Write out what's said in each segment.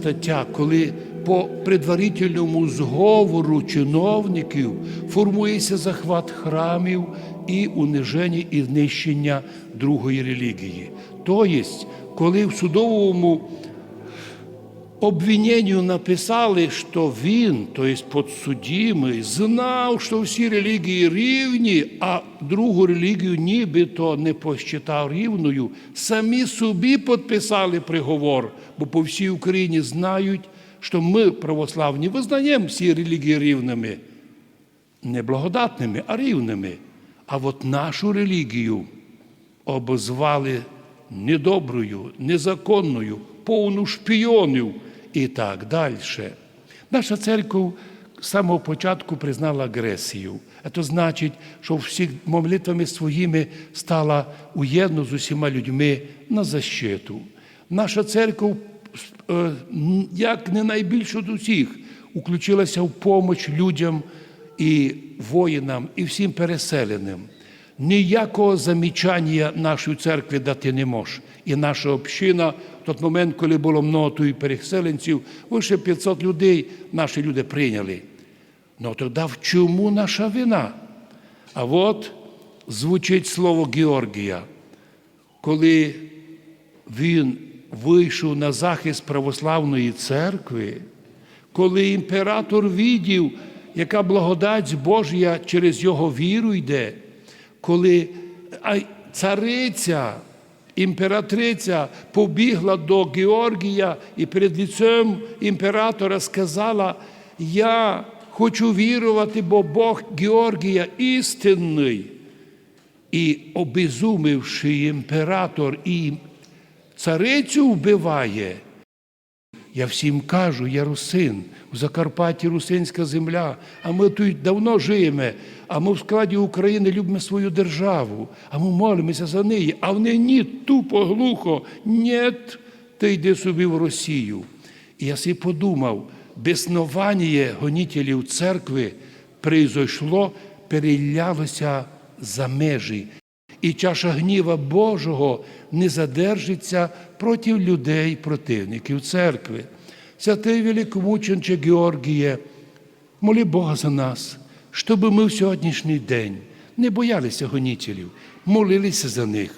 стаття, коли по предварительному зговору чиновників формується захват храмів і униження і знищення другої релігії. Тобто, коли в судовому обвинению написали, що він, то есть подсудимий, знав, що всі релігії рівні, а другу релігію нібито не посчитав рівною, самі собі підписали приговор, бо по всій Україні знають, що ми, православні, визнаємо всі релігії рівними, не благодатними, а рівними. А от нашу релігію обозвали недоброю, незаконною, повну шпіонів і так далі. Наша церква з самого початку признала агресію. Це значить, що всі молитвами своїми стала уєдно з усіма людьми на защиту. Наша церква, е, як не найбільше до всіх, включилася в помощь людям і воїнам, і всім переселеним. Ніякого замічання нашої церкви дати не може. І наша община, в той момент, коли було много тут переселенців, вище 500 людей наші люди прийняли. Ну тоді в чому наша вина? А от звучить слово Георгія, коли він вийшов на захист православної церкви, коли імператор відів, яка благодать Божя через його віру йде, коли цариця, імператриця побігла до Георгія і перед лицем імператора сказала: Я хочу вірувати, бо Бог Георгія істинний. І обезумівши імператор і царицю вбиває. Я всім кажу, я русин, в Закарпатті русинська земля, а ми тут давно живемо, а ми в складі України любимо свою державу, а ми молимося за неї, а вони ні, тупо, глухо, «Нєт, ти йди собі в Росію. І я собі подумав, беснування гонітелів церкви прийшло, перелялося за межі. І чаша гніва Божого не задержиться проти людей, противників церкви. Святий великомученче Георгіє, молі Бога за нас, щоб ми в сьогоднішній день не боялися гонітелів, молилися за них.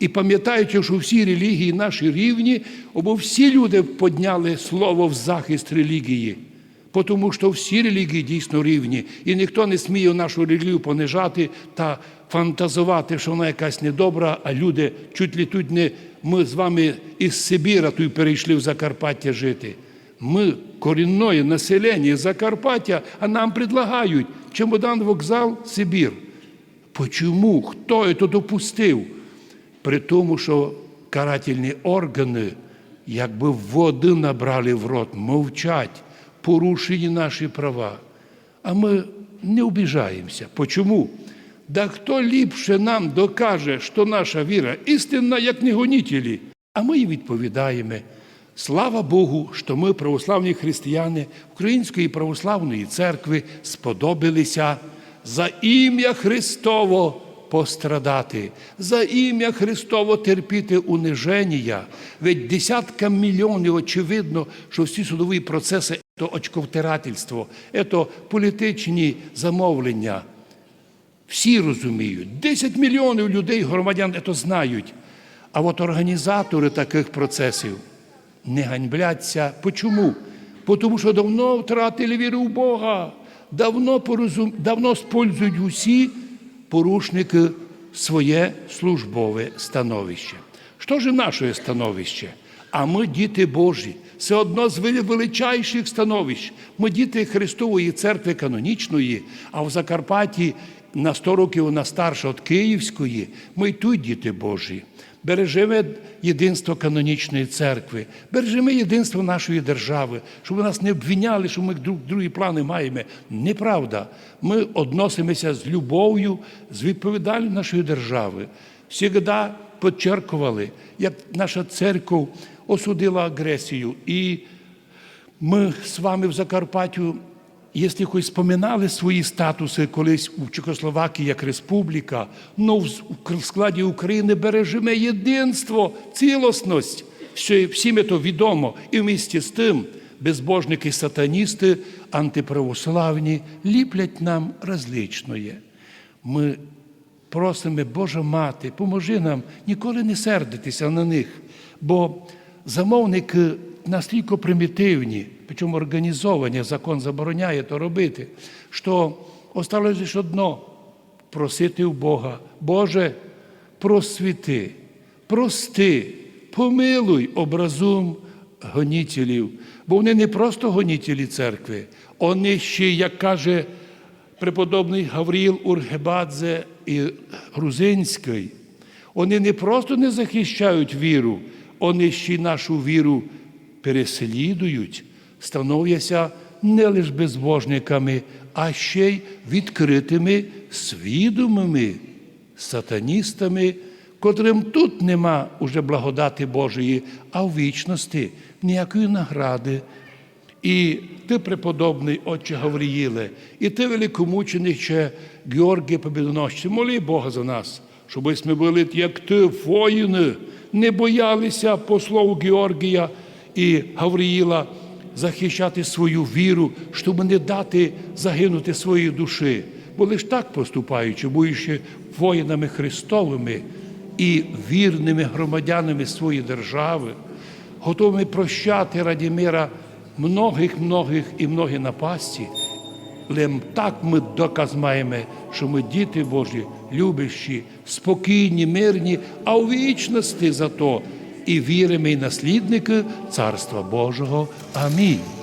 І пам'ятаючи, що всі релігії наші рівні, бо всі люди підняли слово в захист релігії. Тому що всі релігії дійсно рівні, і ніхто не сміє нашу релігію понижати та фантазувати, що вона якась недобра, а люди чуть ли тут не ми з вами із Сибіра тут перейшли в Закарпаття жити. Ми корінне населення Закарпаття, а нам предлагають чемодан вокзал Сибір. Почому? Хто це допустив? При тому, що карательні органи, якби води набрали в рот, мовчать порушені наші права. А ми не обіжаємося. Почому? Да хто ліпше нам докаже, що наша віра істинна, як не гонітелі? А ми їм відповідаємо. Слава Богу, що ми, православні християни Української православної церкви, сподобалися за ім'я Христово пострадати, за ім'я Христово терпіти униження. Ведь десяткам мільйонів очевидно, що всі судові процеси це очковтирательство, це політичні замовлення. Всі розуміють, 10 мільйонів людей, громадян це знають. А от організатори таких процесів не ганьбляться. Почому? Тому що давно втратили віру в Бога, давно порозум... давно спользують усі порушники своє службове становище. Що ж наше становище? А ми діти Божі. Це одно з величайших становищ. Ми діти Христової церкви канонічної, а в Закарпатті на 100 років вона старша від Київської. Ми й тут діти Божі. Бережемо єдинство канонічної церкви, бережемо єдинство нашої держави, щоб нас не обвиняли, що ми друг другі плани маємо. Неправда. Ми односимося з любов'ю, з відповідальністю нашої держави. Всігда підчеркували, як наша церква осудила агресію. І ми з вами в Закарпаттю, якщо хоч споминали свої статуси колись у Чехословакії як республіка, але в складі України бережемо єдинство. Всі- Всім це відомо. І в місті з тим безбожники сатаністи, антиправославні ліплять нам различноє. Ми просимо, Божа Мати, поможи нам ніколи не сердитися на них, бо замовники настільки примітивні, причому організовані, закон забороняє то робити, що осталось лише одно просити у Бога, Боже, просвіти, прости, помилуй образум гонітелів, бо вони не просто гонітелі церкви, вони ще, як каже преподобний Гавріл Ургебадзе і Грузинський, вони не просто не захищають віру, й нашу віру переслідують, становляться не лише безбожниками, а ще й відкритими свідомими сатаністами, котрим тут нема уже благодати Божої, а в вічності ніякої награди. І ти, преподобний отче Гавріїле, і ти, великомучениче Георгій Побідоносче, моли Бога за нас, щоб ми були, як ти, воїни, не боялися по слову Георгія і Гавріїла захищати свою віру, щоб не дати загинути своїй душі. Бо лиш так поступаючи, будучи воїнами Христовими і вірними громадянами своєї держави, готовими прощати раді мира многих, многих і многі напасті. Лем так ми доказ маємо, що ми діти Божі, любящі, спокійні, мирні, а у вічності зато і віримо і наслідники Царства Божого. Амінь.